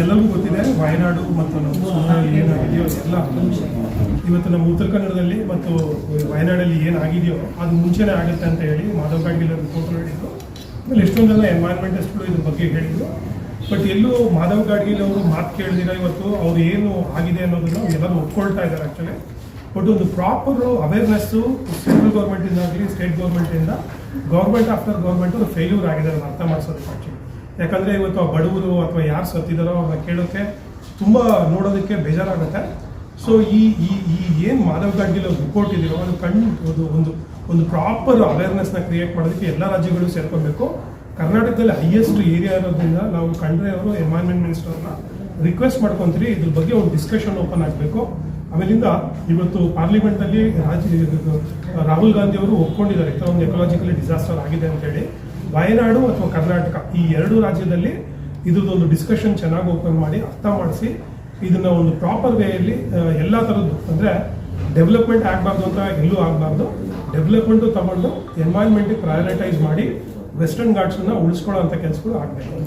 ಎಲ್ಲರಿಗೂ ಗೊತ್ತಿದೆ, ವಯನಾಡು ಮತ್ತು ನಮ್ಮ ಏನಾಗಿದೆಯೋ ಎಲ್ಲ ಇವತ್ತು ನಮ್ಮ ಉತ್ತರ ಕನ್ನಡದಲ್ಲಿ ಮತ್ತು ವಯನಾಡಲ್ಲಿ ಏನಾಗಿದೆಯೋ ಅದು ಮುಂಚೆನೇ ಆಗುತ್ತೆ ಅಂತ ಹೇಳಿ ಮಾಧವ್ ಕಾಡ್ಗಿಲ್ ಅವರು ಫೋಟೋ ಹೇಳಿದ್ರು. ಆಮೇಲೆ ಎಷ್ಟೊಂದು ಜನ ಎನ್ವೈರ್ಮೆಂಟಿಸ್ಟ್ಗಳು ಇದ್ರ ಬಗ್ಗೆ ಹೇಳಿದ್ರು. ಬಟ್ ಎಲ್ಲೂ ಮಾಧವ್ ಗಾಡ್ಗಿಲ್ ಅವರು ಮಾತು ಕೇಳಿದಿರ ಇವತ್ತು ಅವ್ರು ಏನು ಆಗಿದೆ ಅನ್ನೋದನ್ನು ಎಲ್ಲರೂ ಒಪ್ಕೊಳ್ತಾ ಇದ್ದಾರೆ ಆ್ಯಕ್ಚುಲಿ ಬಟ್ ಒಂದು ಪ್ರಾಪರ್ ಅವೇರ್ನೆಸ್ಸು ಸೆಂಟ್ರಲ್ ಗೌರ್ಮೆಂಟಿಂದಾಗಲಿ ಸ್ಟೇಟ್ ಗೌರ್ಮೆಂಟಿಂದ ಗೌರ್ಮೆಂಟ್ ಆಫ್ಟರ್ ಗೌರ್ಮೆಂಟ್ ಫೇಲ್ಯೂರ್ ಆಗಿದೆ ಅಂತ ಅರ್ಥ ಮಾಡಿಸೋದಕ್ಕೆ ಆ್ಯಕ್ಚುಲಿ ಯಾಕಂದರೆ ಇವತ್ತು ಆ ಬಡವರು ಅಥವಾ ಯಾರು ಸತ್ತಿದಾರೋ ಅವ್ರನ್ನ ಕೇಳೋಕ್ಕೆ ತುಂಬ ನೋಡೋದಕ್ಕೆ ಬೇಜಾರಾಗುತ್ತೆ. ಸೊ ಈ ಈ ಈ ಏನು ಮಾಧವ್ ಗಾಡ್ಗಿಲ್ ಅವ್ರ ರಿಪೋರ್ಟ್ ಇದೆಯೋ ಅದು ಕಣ್ಣು ಒಂದು ಒಂದು ಒಂದು ಪ್ರಾಪರ್ ಅವೇರ್ನೆಸ್ನ ಕ್ರಿಯೇಟ್ ಮಾಡೋದಕ್ಕೆ ಎಲ್ಲ ರಾಜ್ಯಗಳು ಸೇರ್ಕೊಬೇಕು. ಕರ್ನಾಟಕದಲ್ಲಿ ಹೈಯೆಸ್ಟ್ ಏರಿಯಾ ಇರೋದ್ರಿಂದ ನಾವು ಕಂಡ್ರೆ ಅವರು ಎನ್ವೈರ್ಮೆಂಟ್ ಮಿನಿಸ್ಟರ್ನ ರಿಕ್ವೆಸ್ಟ್ ಮಾಡ್ಕೊತೀರಿ ಇದ್ರ ಬಗ್ಗೆ ಒಂದು ಡಿಸ್ಕಷನ್ ಓಪನ್ ಆಗಬೇಕು. ಆಮೇಲಿಂದ ಇವತ್ತು ಪಾರ್ಲಿಮೆಂಟಲ್ಲಿ ರಾಜ್ಯ ರಾಹುಲ್ ಗಾಂಧಿ ಅವರು ಒಪ್ಕೊಂಡಿದ್ದಾರೆ. ಥರ ಒಂದು ಎಕಲಾಜಿಕಲಿ ಡಿಸಾಸ್ಟರ್ ಆಗಿದೆ ಅಂತ ಹೇಳಿ. ವಯನಾಡು ಅಥವಾ ಕರ್ನಾಟಕ ಈ ಎರಡು ರಾಜ್ಯದಲ್ಲಿ ಇದ್ರದ್ದೊಂದು ಡಿಸ್ಕಷನ್ ಚೆನ್ನಾಗಿ ಓಪನ್ ಮಾಡಿ ಅರ್ಥ ಮಾಡಿಸಿ ಇದನ್ನ ಒಂದು ಪ್ರಾಪರ್ ವೇಯಲ್ಲಿ ಎಲ್ಲ ಥರದ್ದು ಅಂದರೆ ಡೆವಲಪ್ಮೆಂಟ್ ಆಗಬಾರ್ದು ಅಂತ ಎಲ್ಲೂ ಆಗಬಾರ್ದು. ಡೆವಲಪ್ಮೆಂಟು ತಗೊಂಡು ಎನ್ವೈರ್ಮೆಂಟಿಗೆ ಪ್ರಯಾರಿಟೈಸ್ ಮಾಡಿ ವೆಸ್ಟರ್ನ್ ಘಾಟ್ಸನ್ನ ಉಳಿಸ್ಕೊಳ್ಳೋ ಅಂಥ ಕೆಲಸಗಳು ಆಗಬೇಕು.